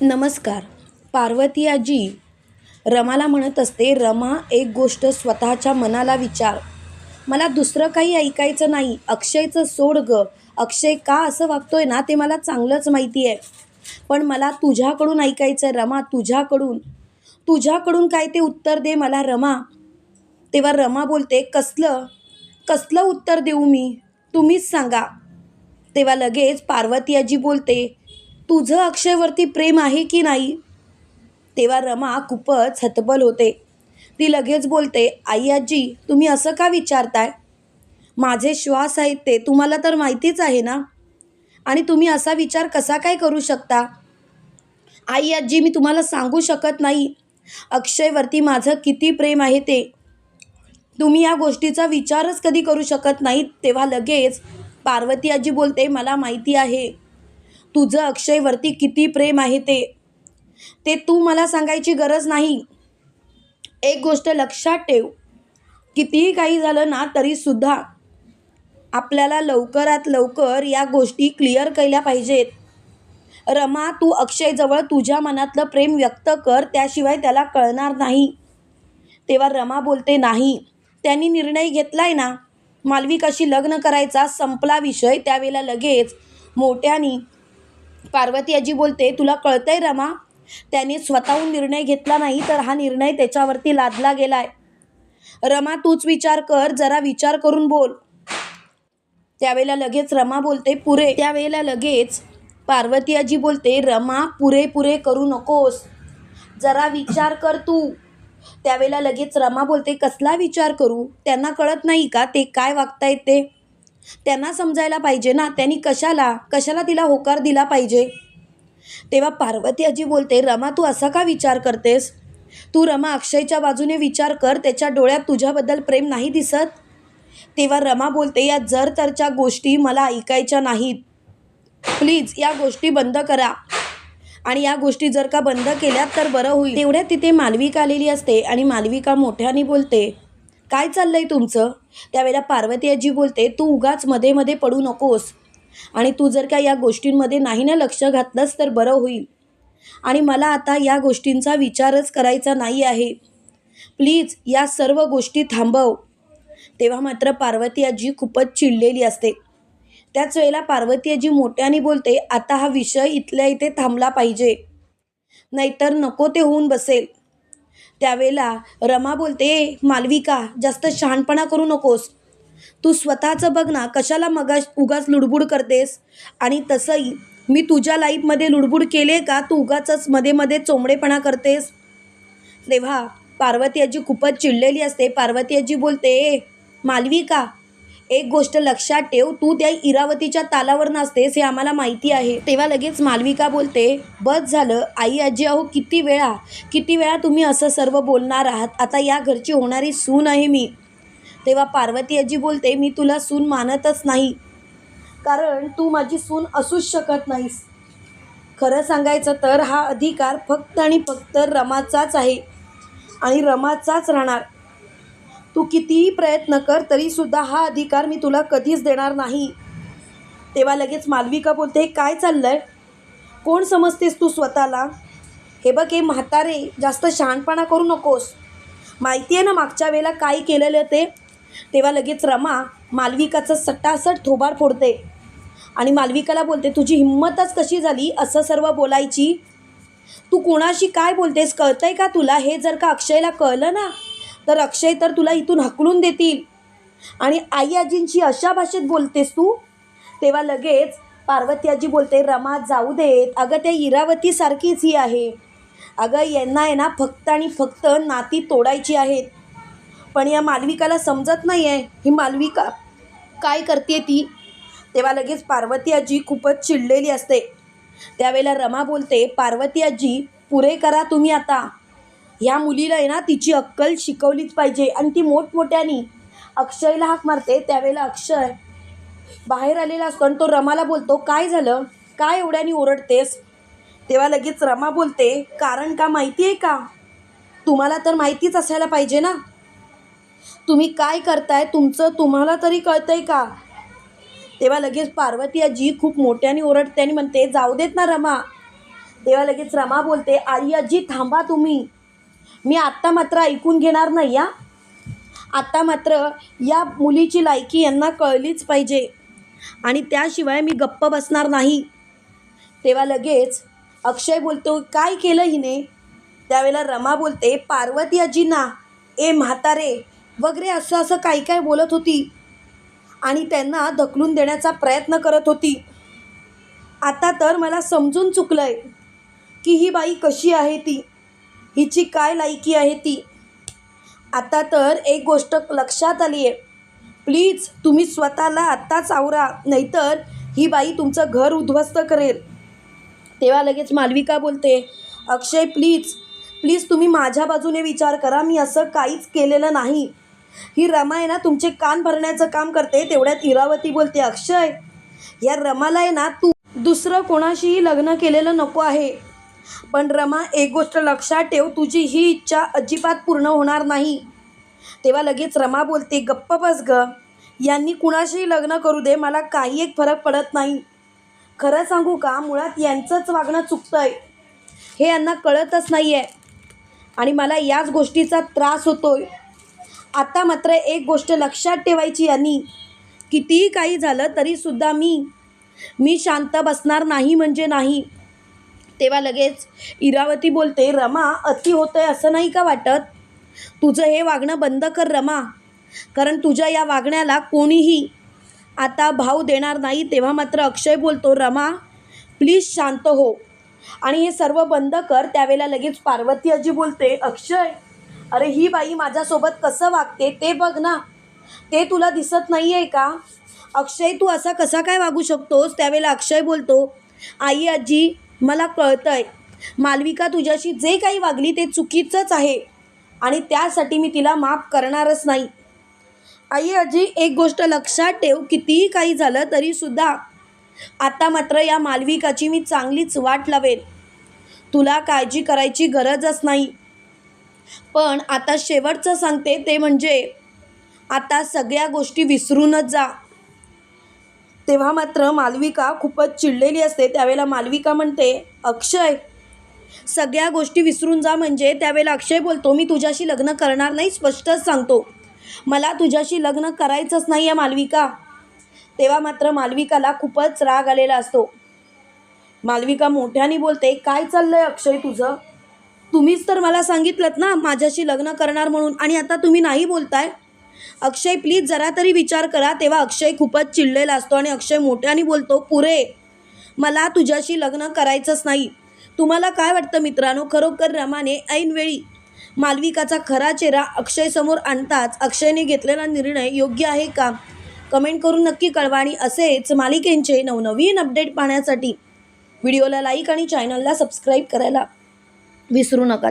नमस्कार. पार्वती आजी रमाला म्हणत असते रमा एक गोष्ट स्वतःच्या मनाला विचार. मला दुसरं काही ऐकायचं नाही. अक्षयचं सोड ग. अक्षय का असं वागतोय ना ते मला चांगलंच माहिती आहे. पण मला तुझ्याकडून ऐकायचं रमा तुझ्याकडून. तुझ्याकडून काय ते उत्तर दे मला रमा. तेव्हा रमा बोलते कसलं? कसलं उत्तर देऊ मी? तुम्हीच सांगा. तेव्हा लगेच पार्वती आजी बोलते तुझं अक्षयवरती प्रेम आहे की नाही? तेव्हा रमा खूपच हतबल होते. ती लगेच बोलते आई आजी तुम्ही असं का विचारताय? माझे श्वास आहेत ते तुम्हाला तर माहितीच आहे ना? आणि तुम्ही असा विचार कसा काय करू शकता? आई आजी मी तुम्हाला सांगू शकत नाही. अक्षयवरती माझं किती प्रेम आहे ते. तुम्ही या गोष्टीचा विचारच कधी करू शकत नाही तेव्हा लगेच पार्वती आजी बोलते मला माहिती आहे. तुझं अक्षयवरती किती प्रेम आहे ते. ते तू मला सांगायची गरज नाही. एक गोष्ट लक्षात ठेव. कितीही काही झालं ना तरीसुद्धा आपल्याला लवकरात लवकर या गोष्टी क्लिअर केल्या पाहिजेत. रमा तू अक्षयजवळ तुझ्या मनातलं प्रेम व्यक्त कर त्याशिवाय त्याला कळणार नाही. तेव्हा रमा बोलते नाही त्यांनी निर्णय घेतलाय ना. मालविकाशी लग्न करायचा संपला विषय त्यावेळेला लगेच मोठ्यानी पार्वती आजी बोलते तुला कळतंय रमा त्याने स्वतःहून निर्णय घेतला नाही तर हा निर्णय त्याच्यावरती लादला गेलाय. रमा तूच विचार कर जरा विचार करून बोल. त्यावेळेला लगेच रमा बोलते पुरे. त्यावेळेला लगेच पार्वती आजी बोलते रमा पुरे पुरे करू नकोस. जरा विचार कर तू. त्यावेळेला लगेच रमा बोलते कसला विचार करू? त्यांना कळत नाही का? ते काय वागतायत ते? त्यांना समजायला पाहिजे ना त्यांनी कशाला कशाला तिला होकार दिला पाहिजे? तेव्हा पार्वती आजी बोलते रमा तू असा का विचार करतेस? तू रमा अक्षयच्या बाजूने विचार कर त्याच्या डोळ्यात तुझ्याबद्दल प्रेम नाही दिसत? तेव्हा रमा बोलते या जर तरच्या गोष्टी मला ऐकायच्या नाहीत. प्लीज या गोष्टी बंद करा. आणि या गोष्टी जर का बंद केल्या तर बरं होईल. तेवढ्यात तिथे मालविका आलेली असते आणि मालविका मोठ्याने बोलते काय चाललं आहे तुमचं? त्यावेळेला पार्वती आजी बोलते तू उगाच मध्ये मध्ये पडू नकोस. आणि तू जर का या गोष्टींमध्ये नाही ना लक्ष घातलंस तर बरं होईल. आणि मला आता या गोष्टींचा विचारच करायचा नाही आहे. प्लीज या सर्व गोष्टी थांबव. तेव्हा मात्र पार्वती आजी खूपच चिडलेली असते. त्याच वेळेला पार्वती आजी मोठ्याने बोलते आता हा विषय इथल्या इथे थांबला पाहिजे. नाहीतर नको ते होऊन बसेल. त्यावेळेला रमा बोलते "ए, मालविका जास्त शहाणपणा करू नकोस. तू स्वतःचं बघ ना कशाला मगा उगाच लुडबुड करतेस. आणि तसंही मी तुझ्या लाईफमध्ये लुडबुड केले का? तू उगाच मध्ये मध्ये चोंबडेपणा करतेस. तेव्हा पार्वती आजी खूपच चिडलेली असते. पार्वती आजी बोलते "ए, मालविका एक गोष्ट लक्षात ठेव तू त्या इरावतीच्या तालावर नाचतेस हे आम्हाला माहिती आहे. तेव्हा लगेच मालविका बोलते बस झालं. आई आजी अहो किती वेळा किती वेळा तुम्ही असं सर्व बोलणार आहात? आता या घरची होणारी सून आहे मी. तेव्हा पार्वती आजी बोलते मी तुला सून मानतच नाही. कारण तू माझी सून असूच शकत नाहीस. खरं सांगायचं तर हा अधिकार फक्त आणि फक्त रमाचाच आहे. आणि रमाचाच राहणार. तू कितीही प्रयत्न कर तरीसुद्धा हा अधिकार मी तुला कधीच देणार नाही. तेव्हा लगेच मालविका बोलते "हे काय चाललंय? कोण समजतेस तू स्वतःला? हे बघ हे म्हातारे जास्त शहाणपणा करू नकोस. माहिती आहे ना मागच्या वेळेला काय केलेलं ते? तेव्हा लगेच रमा मालविकाचं सटासट थोबाड फोडते आणि मालविकाला बोलते तुझी हिंमतच कशी झाली असं सर्व बोलायची? तू कोणाशी काय बोलतेस? कळतंय का तुला? हे जर का अक्षयला कळलं ना तर अक्षय तर तुला इथून हकलून देतील. आणि आई आजींशी अशा भाषेत बोलतेस तू? तेव्हा लगेच पार्वती आजी बोलते रमा जाऊ देत. अगं त्या इरावतीसारखीच ही आहे. अगं यांना आहे ना फक्त आणि फक्त नाती तोडायची आहेत. पण या मालविकाला समजत नाही आहे ही मालविका काय करते ती? तेव्हा लगेच पार्वती आजी खूपच चिडलेली असते. त्यावेळेला रमा बोलते पार्वती आजी पुरे करा तुम्ही आता. ह्या मुलीला आहे ना तिची अक्कल शिकवलीच पाहिजे. आणि ती मोठमोठ्यानी अक्षयला हाक मारते. त्यावेळेला अक्षय बाहेर आलेला असतो आणि तो रमाला बोलतो काय झालं? काय एवढ्यानी ओरडतेस? तेव्हा लगेच रमा बोलते कारण का माहिती आहे का? तुम्हाला तर माहितीच असायला पाहिजे ना? तुम्ही काय करताय? तुमचं तुम्हाला तरी कळतंय का? तेव्हा लगेच पार्वती आजी खूप मोठ्याने ओरडते आणि म्हणते जाऊ देत ना रमा. तेव्हा लगेच रमा बोलते आई आजी थांबा तुम्ही. मी आत्ता मात्र ऐकून घेणार नाही या आत्ता मात्र या मुलीची लायकी यांना कळलीच पाहिजे. आणि त्याशिवाय मी गप्प बसणार नाही. तेव्हा लगेच अक्षय बोलतो काय केलं हिने? त्यावेळेला रमा बोलते पार्वती अजींना ए म्हातारे वगैरे असं असं काही काय बोलत होती? आणि त्यांना धकलून देण्याचा प्रयत्न करत होती. आता तर मला समजून चुकलं आहे की ही बाई कशी आहे ती. हिची काय लायकी आहे ती? आता तर एक गोष्ट लक्षात आली आहे. प्लीज तुम्ही स्वतःला आत्ताच आवरा नाहीतर ही बाई तुमचं घर उद्ध्वस्त करेल. तेव्हा लगेच मालविका बोलते अक्षय प्लीज प्लीज तुम्ही माझ्या बाजूने विचार करा मी असं काहीच केलेलं नाही. ही रमा आहे ना तुमचे कान भरण्याचं काम करते तेवढ्यात इरावती बोलते अक्षय या रमाला आहे ना तू दुसरं कोणाशीही लग्न केलेलं नको आहे. पण रमा एक गोष्ट लक्षात ठेव तुझी ही इच्छा अजिबात पूर्ण होणार नाही. तेव्हा लगेच रमा बोलते गप्प बस ग. यांनी कुणाशीही लग्न करू दे मला काही एक फरक पडत नाही. खरं सांगू का मुळात यांचंच वागणं चुकतं आहे हे यांना कळतच नाही आहे आणि मला याच गोष्टीचा त्रास होतो आहे आता मात्र एक गोष्ट लक्षात ठेवायची यांनी. कितीही काही झालं तरीसुद्धा मी मी शांत बसणार नाही म्हणजे नाही. तेव्हा लगेच इरावती बोलते रमा अति होतंय असं नाही का वाटत? तुझं हे वागणं बंद कर रमा कारण तुझ्या या वागण्याला कोणीही आता भाव देणार नाही. तेव्हा मात्र अक्षय बोलतो रमा प्लीज शांत हो. आणि हे सर्व बंद कर त्यावेळेला लगेच पार्वती आजी बोलते अक्षय अरे ही बाई माझ्यासोबत कसं वागते ते बघ ना ते तुला दिसत नाही आहे का? अक्षय तू असा कसा काय वागू शकतोस? त्यावेळेला अक्षय बोलतो आई आजी मला कळतं आहे मालविका तुझ्याशी जे काही वागली ते चुकीचंच आहे आणि त्यासाठी मी तिला माफ करणारच नाही. आई आजी एक गोष्ट लक्षात ठेव कितीही काही झालं तरीसुद्धा आता मात्र या मालविकाची मी चांगलीच वाट लावेल तुला काळजी करायची गरजच नाही. पण आता शेवटचं सांगते ते म्हणजे आता सगळ्या गोष्टी विसरूनच जा. तेव्हा मात्र मालविका खूपच चिडलेली असते. त्यावेळेला मालविका म्हणते अक्षय सगळ्या गोष्टी विसरून जा म्हणजे त्यावेळेला अक्षय बोलतो मी तुझ्याशी लग्न करणार नाही स्पष्टच सांगतो. मला तुझ्याशी लग्न करायचंच नाही आहे मालविका. तेव्हा मात्र मालविकाला खूपच राग आलेला असतो. मालविका मोठ्याने बोलते काय चाललंय अक्षय तुझं? तुम्हीच तर मला सांगितलं ना माझ्याशी लग्न करणार म्हणून आणि आता तुम्ही नाही बोलताय? अक्षय प्लीज जरा तरी विचार करा. तेव्हा अक्षय खूपच चिडलेला असतो आणि अक्षय मोठ्याने बोलतो पुरे मला तुझ्याशी लग्न करायचंच नाही. तुम्हाला काय वाटतं मित्रांनो? खरोखर रमाने ऐनवेळी मालविकाचा खरा चेहरा अक्षयसमोर आणताच अक्षयने घेतलेला निर्णय योग्य आहे का? कमेंट करून नक्की कळवा आणि असेच मालिकेंचे नवनवीन अपडेट पाहण्यासाठी व्हिडिओला लाईक आणि चॅनलला सबस्क्राईब करायला विसरू नका.